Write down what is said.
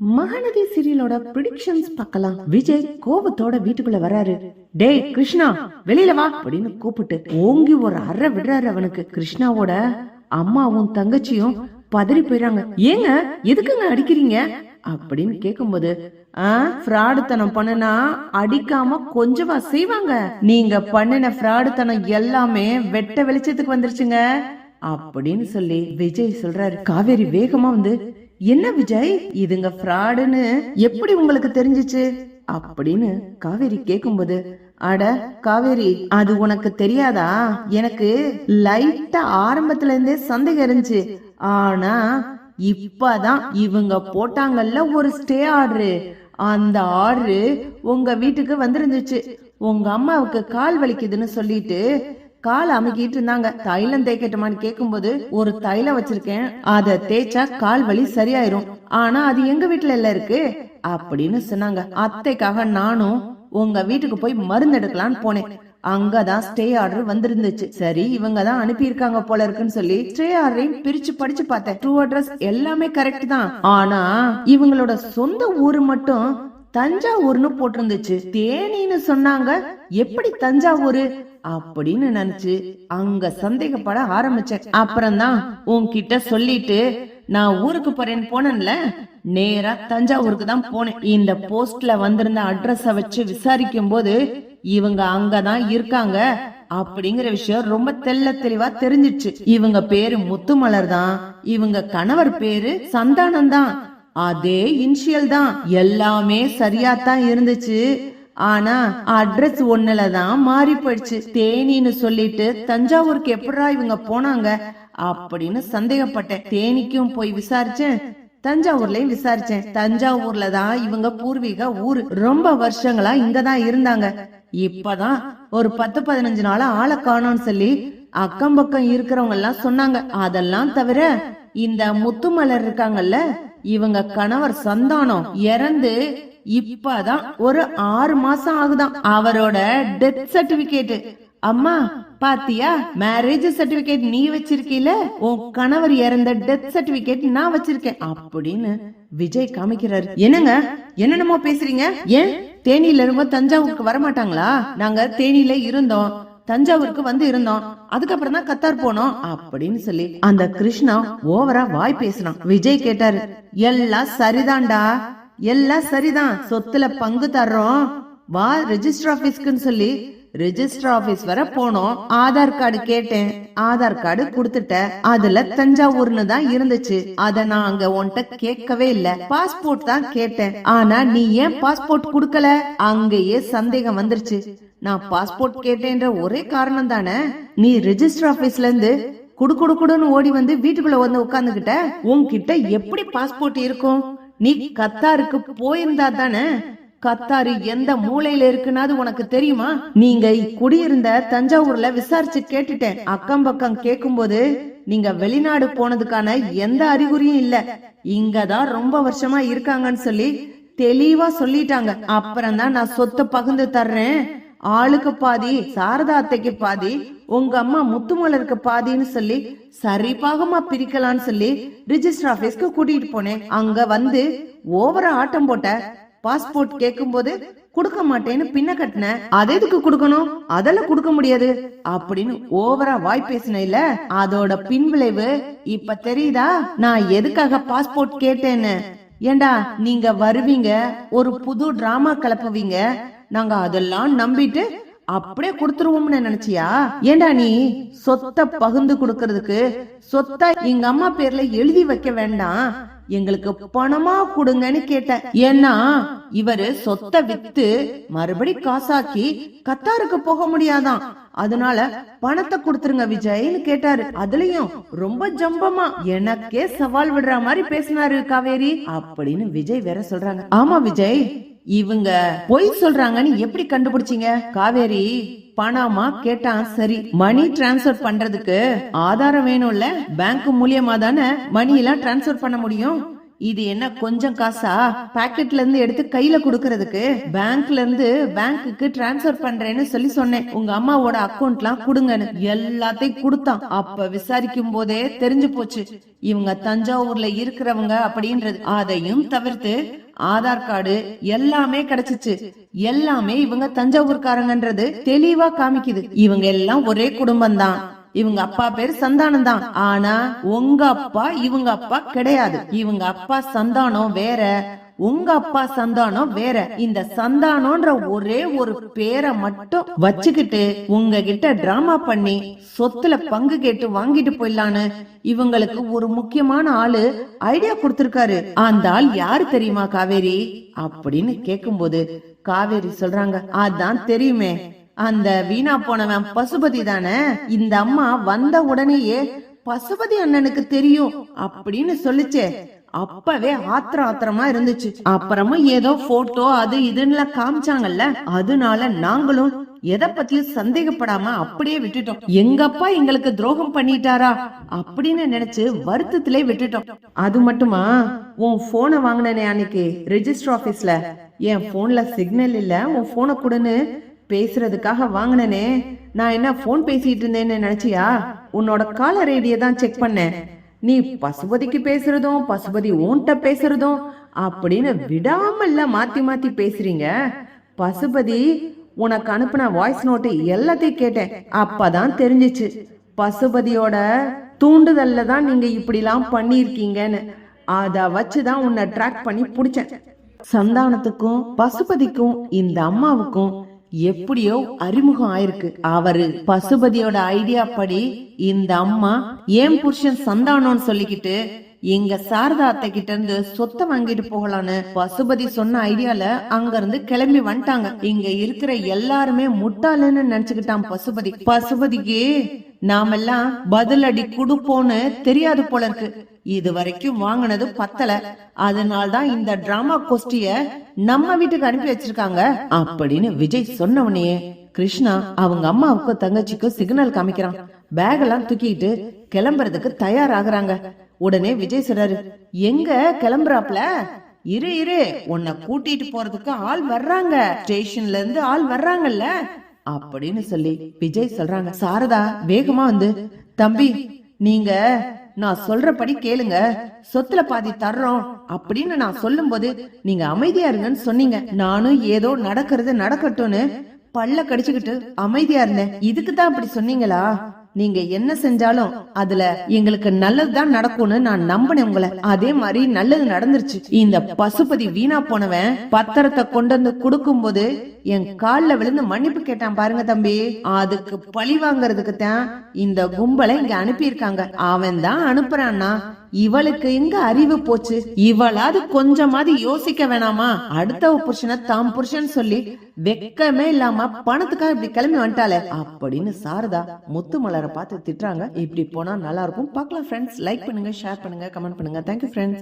மகனதி சீரியலோட predictions பார்க்கலாம். விஜய் கோபத்தோட வீட்டுக்குள்ள வராரு டேய் கிருஷ்ணா வெளியில வா அப்படின்னு கூப்பிட்டு ஓங்கி ஒரு அறை விடுறாரு அவனுக்கு. கிருஷ்ணாவோட அம்மாவும் தங்கச்சியும் பதறி போயிறாங்க. ஏங்க எதுக்குங்க அடிக்கிறீங்க? அப்படின்னு கேக்கும்போது ஃப்ராடுத்தனம் பண்ணுனா அடிக்காம கொஞ்சமா செய்வாங்க. நீங்க பண்ணின ஃப்ராடுத்தனம் எல்லாமே வெட்ட வெளிச்சத்துக்கு வந்துருச்சுங்க அப்படின்னு சொல்லி விஜய் சொல்றாரு. காவேரி வேகமா வந்து என்ன விஜய்? இதுங்க ஃப்ராடுன்னு எப்படி உங்களுக்கு தெரிஞ்சிச்சு? அப்படின்னு காவேரி கேக்கும்போது அட காவேரி அது உனக்கு தெரியாதா? எனக்கு லைட்டா ஆரம்பத்துல இருந்தே சந்தேகம் இருந்துச்சு. ஆனா இப்பதான் இவங்க போட்டாங்கல்ல ஒரு ஸ்டே ஆர்டரு. அந்த ஆர்டரு உங்க வீட்டுக்கு வந்திருந்துச்சு. உங்க அம்மாவுக்கு கால் வலிக்குதுன்னு சொல்லிட்டு கால் அமுக்கிட்டு இருந்தாங்க. தைலம் தேய்க்கட்டுமான்னு கேக்கும்போது ஒரு தைலம் வச்சிருக்கேன். அத தேய்ச்சா கால் வலி சரியாயிரும். ஆனா அது எங்க வீட்டுல இல்ல இருக்கு. அப்படின்னு சொன்னாங்க. அத்தைக்காக நானும் உங்க வீட்டுக்கு போய் மருந்து எடுக்கலான்னு போனேன். அங்கதான் ஸ்டே ஆர்டர் வந்திருந்துச்சு. சரி இவங்க தான் அனுப்பியிருக்காங்க போல இருக்குன்னு சொல்லி ஸ்டே ஆர்டரையும் பிரிச்சு படிச்சு பார்த்தேன். ட்ரூ அட்ரஸ் எல்லாமே கரெக்ட் தான். ஆனா இவங்களோட சொந்த ஊரு மட்டும் தஞ்சாவூர்னு போட்டிருந்துச்சு. தேனின்னு சொன்னாங்க. எப்படி தஞ்சாவூர்? அப்படின்னு நினைச்சு அங்க சந்தேகப்பட ஆரம்பிச்சேன். அப்புறம்தான் உன்கிட்ட சொல்லிட்டு நான் ஊருக்கு போறேன்னு போனேன்ல நேரா தஞ்சாவூருக்கு தான் போனேன். இந்த போஸ்ட்ல வந்திருந்த அட்ரஸ வச்சு விசாரிக்கும் போது இவங்க அங்கதான் இருக்காங்க அப்படிங்கிற விஷயம் ரொம்ப தெள்ள தெளிவா தெரிஞ்சிச்சு. இவங்க பேரு முத்துமலர் தான் இவங்க கணவர் பேரு சந்தானம் தான். அதே இனிஷியல் தான். எல்லாமே சரியா தான் இருந்துச்சு. ஆனா அட்ரஸ் ஒண்ணுல தான் மாறி போயிடுச்சு. தேனின்னு சொல்லிட்டு தஞ்சாவூருக்கு எப்படா இவங்க போனாங்க? அப்படின்னு சந்தேகப்பட்டேன். தேனிக்கும் போய் விசாரிச்சேன். தஞ்சாவூர்லயும் விசாரிச்சேன். தஞ்சாவூர்ல தான் இவங்க பூர்வீக ஊரு. ரொம்ப வருஷங்களா இங்கதான் இருந்தாங்க. இப்பதான் ஒரு பத்து பதினஞ்சு நாளா ஆளை காணோம்னு சொல்லி அக்கம் பக்கம் இருக்கிறவங்க எல்லாம் சொன்னாங்க. அதெல்லாம் தவிர இந்த முத்துமலர் இருக்காங்கல்ல இவங்க கணவர் சந்தானம் இறந்து இப்பதான் ஒரு ஆறு மாசம் ஆகுதான். அவரோட டெத் சர்டிபிகேட் அம்மா பாத்தியா? மேரேஜ் சர்டிபிகேட் நீ வச்சிருக்கீல உன் கணவர் இறந்த டெத் சர்டிபிகேட் நான் வச்சிருக்கேன். அப்படின்னு விஜய் காமிக்கிறாரு. என்னங்க? என்னென்னமோ பேசுறீங்க? ஏன்? தேனியில இருந்து தஞ்சாவூருக்கு வர மாட்டாங்களா நாங்க தேனியில இருந்தோம். தஞ்சாவூருக்கு வந்து இருந்தோம். அதுக்கப்புறம் தான் கத்தார் போனோம் அப்படின்னு சொல்லி அந்த கிருஷ்ணா ஓவரா வாய் பேசினான் விஜய் கேட்டாரு எல்லாம் சரிதான்டா. எல்லாம் சரிதான். சொத்துல பங்கு தர்றோம். வா ரெஜிஸ்டர் ஆபீஸ்க்குன்னு சொல்லி ரெஜிஸ்டர் ஆபீஸ் வர போனோம். ஆதார் கார்டு கேட்டேன். ஆதார் கார்டு குடுத்துட்டேன். அதுல தஞ்சாவூர்னு தான் இருந்துச்சு. அத நான் அங்க உன்கிட்ட கேட்கவே இல்ல. பாஸ்போர்ட் தான் கேட்டேன். ஆனா நீ ஏன் பாஸ்போர்ட் குடுக்கல? அங்கேயே சந்தேகம் வந்துருச்சு. நான் பாஸ்போர்ட் கேட்டேன்ற ஒரே காரணம் தானே? நீ ரெஜிஸ்டர் ஆபீஸ்ல இருந்து குடு குடு குடுன்னு ஓடி வந்து வீட்டுக்குள்ள வந்து உட்காந்துகிட்ட உன்கிட்ட எப்படி பாஸ்போர்ட் இருக்கும்? நீ கத்தாருக்கு போயிருந்தா தானே? கத்தாரு எந்த மூலையில இருக்குன்னு உனக்கு தெரியுமா? நீங்க குடியிருந்த தஞ்சாவூர்ல விசாரிச்சு கேட்டுட்டேன். அக்கம் பக்கம் கேக்கும்போது நீங்க வெளிநாடு போனதுக்கான எந்த அறிகுறியும் இல்ல. இங்கதான் ரொம்ப வருஷமா இருக்காங்கன்னு சொல்லி தெளிவா சொல்லிட்டாங்க. அப்புறம் தான் நான் சொத்தை பகிர்ந்து தர்றேன். ஆளுக்கு பாதி சாரதா அத்தைக்கு பாதி உங்க அம்மா முத்துமலருக்கு பாதின்னு சொல்லி சரிபாகமா பிரிக்கலாம்னு சொல்லி ரிஜிஸ்டர் ஆபீஸ்க்கு கூட்டிட்டு போனேன். அங்க வந்து ஓவரா ஆட்டம் போட்ட பாஸ்போர்ட் கேட்கும் போது கொடுக்க மாட்டேன்னு பின்ன கட்டின அது எதுக்கு கொடுக்கணும்? அதெல்லாம் கொடுக்க முடியாது. அப்படின்னு ஓவரா வாய் பேசின இல்ல அதோட பின்விளைவு இப்ப தெரியுதா? நான் எதுக்காக பாஸ்போர்ட் கேட்டேன்னு? ஏண்டா நீங்க வருவீங்க ஒரு புது டிராமா கிளப்புவீங்க நாங்க அதெல்லாம் நம்பிட்டு அப்படியே கொடுத்துருவோம்னு நினைச்சியா? ஏண்டா நீ சொத்தை பகிர்ந்து கொடுக்கறதுக்கு சொத்தை எங்க அம்மா பேர்ல எழுதி வைக்க வேண்டாம். எங்களுக்கு பணமா கொடுங்கன்னு கேட்டேன். ஏன்னா இவரு சொத்தை வித்து மறுபடி காசாக்கி கத்தாருக்கு போக முடியாதாம் அதனால பணத்தை கொடுத்துருங்க விஜய்னு கேட்டாரு. அதுலயும் ரொம்ப ஜம்பமா எனக்கே சவால் விடுற மாதிரி பேசினாரு காவேரி அப்படின்னு விஜய் வேற சொல்றாங்க. ஆமா விஜய் இவங்க பொய் சொல்றாங்கன்னு எப்படி கண்டுபிடிச்சீங்க? காவேரி பணமா? கேட்டான் சரி. மணி டிரான்ஸ்பர் பண்றதுக்கு ஆதாரம் வேணும்ல? பேங்க் மூலியமா தானே மணி எல்லாம் டிரான்ஸ்பர் பண்ண முடியும்? இது என்ன கொஞ்சம் காசா? பாக்கெட்ல இருந்து எடுத்து கையில குடுக்கறதுக்கு? பேங்க்ல இருந்து பேங்க்குக்கு டிரான்ஸ்பர் பண்றேன்னு சொல்லி சொன்னேன். உங்க அம்மாவோட அக்கவுண்ட்லாம் கொடுங்கன்னு. எல்லாத்தையும் கொடுத்தான். அப்ப விசாரிக்கும் போதே தெரிஞ்சு போச்சு. இவங்க தஞ்சாவூர்ல இருக்கிறவங்க அப்படின்றது. அதையும் தவிர்த்து ஆதார் கார்டு எல்லாமே கிடைச்சிச்சு. எல்லாமே இவங்க தஞ்சாவூர்காரங்கன்றது தெளிவா காமிக்குது. இவங்க எல்லாம் ஒரே குடும்பம் தான் இவங்க அப்பா பேரு சந்தானம் தான் ஆனா உங்க அப்பா இவங்க அப்பா கிடையாது. இவங்க அப்பா சந்தானம் வேற. உங்க அப்பா சந்தானம் வேற. இந்த சந்தானம்ன்ற ஒரே ஒரு பேரை மட்டும் வச்சுக்கிட்டு உங்ககிட்ட டிராமா பண்ணி சொத்துல பங்கு கேட்டு வாங்கிட்டு போயிடலான்னு இவங்களுக்கு ஒரு முக்கியமான ஆளு ஐடியா கொடுத்திருக்காரு. அந்த ஆள் யாரு தெரியுமா காவேரி? அப்படின்னு கேக்கும்போது காவேரி சொல்றாங்க அதான் தெரியுமே. அந்த வீணா போனவன் பசுபதி தானே? இந்த அம்மா வந்த உடனேயே பசுபதி அண்ணனுக்கு தெரியும் அப்படின்னு சொல்லுச்சே. அப்பவே ஆத்திர ஆத்திரமா இருந்துச்சு. அப்புறமா ஏதோ போட்டோ அது இதுன்னு காமிச்சாங்கல்ல? அதனால நாங்களும் எதை பத்தியும் சந்தேகப்படாம அப்படியே விட்டுட்டோம். எங்க அப்பா எங்களுக்கு துரோகம் பண்ணிட்டாரா? அப்படின்னு நினைச்சு வருத்தத்திலே விட்டுட்டோம். அது மட்டுமா? உன் போனை வாங்கினனே அன்னைக்கு ரெஜிஸ்டர் ஆபீஸ்ல என் போன்ல சிக்னல் இல்ல. உன் போனை கொடுன்னு பேசுறதுக்காக வாங்கினனே. நான் என்ன போன் பேசிட்டு இருந்தேன்னு நினைச்சியா? உன்னோட காலர் ஐடியை தான் செக் பண்ணேன். நீ பசுபதிக்கு பேசுறதும் பசுபதி உன்கிட்ட பேசுறதும் அப்படின்னு விடாமல்ல மாத்தி மாத்தி பேசுறீங்க. பசுபதி உனக்கு அனுப்பின வாய்ஸ் நோட்டு எல்லாத்தையும் கேட்டேன். அப்பதான் தெரிஞ்சிச்சு. பசுபதியோட தூண்டுதல்ல தான் நீங்க இப்படிலாம் பண்ணியிருக்கீங்கன்னு. அத வச்சுதான் உன்னை ட்ராக் பண்ணி பிடிச்சேன். சந்தானத்துக்கும் பசுபதிக்கும் இந்த அம்மாவுக்கும் எப்படியோ அறிமுகம் ஆயிருக்கு. அவரு பசுபதியோட ஐடியா படி இந்த அம்மா ஏன் புருஷன் சந்தானம்னு சொல்லிக்கிட்டு எங்க சாரதா அத்தை கிட்ட இருந்து சொத்தை வாங்கிட்டு போகலான்னு பசுபதி சொன்ன ஐடியால அங்க இருந்து கிளம்பி வந்துட்டாங்க. இங்க இருக்கிற எல்லாருமே முட்டாளுன்னு நினைச்சுக்கிட்டான் பசுபதி. பசுபதிக்கு நாமெல்லாம் பதிலடி கொடுப்போன்னு தெரியாது போல இருக்கு. இது வரைக்கும் வாங்கினது பத்தல. அதனால்தான் இந்த டிராமா கோஷ்டிய நம்ம வீட்டுக்கு அனுப்பி வச்சிருக்காங்க. அப்படின்னு விஜய் சொன்னவனே கிருஷ்ணா அவங்க அம்மாவுக்கும் தங்கச்சிக்கும் சிக்னல் காமிக்கிறான். பேக் எல்லாம் தூக்கிட்டு கிளம்புறதுக்கு தயாராகிறாங்க. உடனே விஜய் சொல்றாரு எங்க கிளம்புறாப்ல இரு இரு. உன்னை கூட்டிட்டு போறதுக்கு ஆள் வர்றாங்க. ஸ்டேஷன்ல இருந்து ஆள் வர்றாங்கல்ல. அப்படின்னு சொல்லி விஜய் சொல்றாங்க. சாரதா வேகமா வந்து தம்பி நீங்க நான் சொல்றபடி கேளுங்க. சொத்துல பாதி தர்றோம். அப்படின்னு நான் சொல்லும்போது நீங்க அமைதியா இருங்கன்னு சொன்னீங்க. நானும் ஏதோ நடக்கிறது நடக்கட்டும்னு பல்ல கடிச்சுக்கிட்டு அமைதியா இருந்தேன். இதுக்கு தான் அப்படி சொன்னீங்களா? நீங்க என்ன செஞ்சாலும் அதுல எங்களுக்கு நல்லதுதான் நடக்கும்னு நான் நம்பினேன் உங்களை. அதே மாதிரி நல்லது நடந்துருச்சு. இந்த பசுபதி வீணா போனவன் பத்திரத்தை கொண்டு வந்து கொடுக்கும் போது என் கால்ல விழுந்து மன்னிப்பு கேட்டான் பாருங்க தம்பி. அதுக்கு பழி வாங்குறதுக்கு தான் இந்த கும்பலை இங்க அனுப்பியிருக்காங்க. அவன் தான் அனுப்புறான்னா இவளுக்கு எங்க அறிவு போச்சு? இவளாவது கொஞ்சமாவது யோசிக்க வேணாமா? அடுத்த புருஷனை தாம் புருஷன் சொல்லி வெக்கமே இல்லாம பணத்துக்காக இப்படி கிளம்பி வந்துட்டாளே. அப்படின்னு சாரதா முத்து மலரை பார்த்து திட்டுறாங்க. இப்படி போனா நல்லா இருக்கும். பார்க்கலாம் ஃப்ரெண்ட்ஸ் லைக் பண்ணுங்க ஷேர் பண்ணுங்க கமெண்ட் பண்ணுங்க. Thank you friends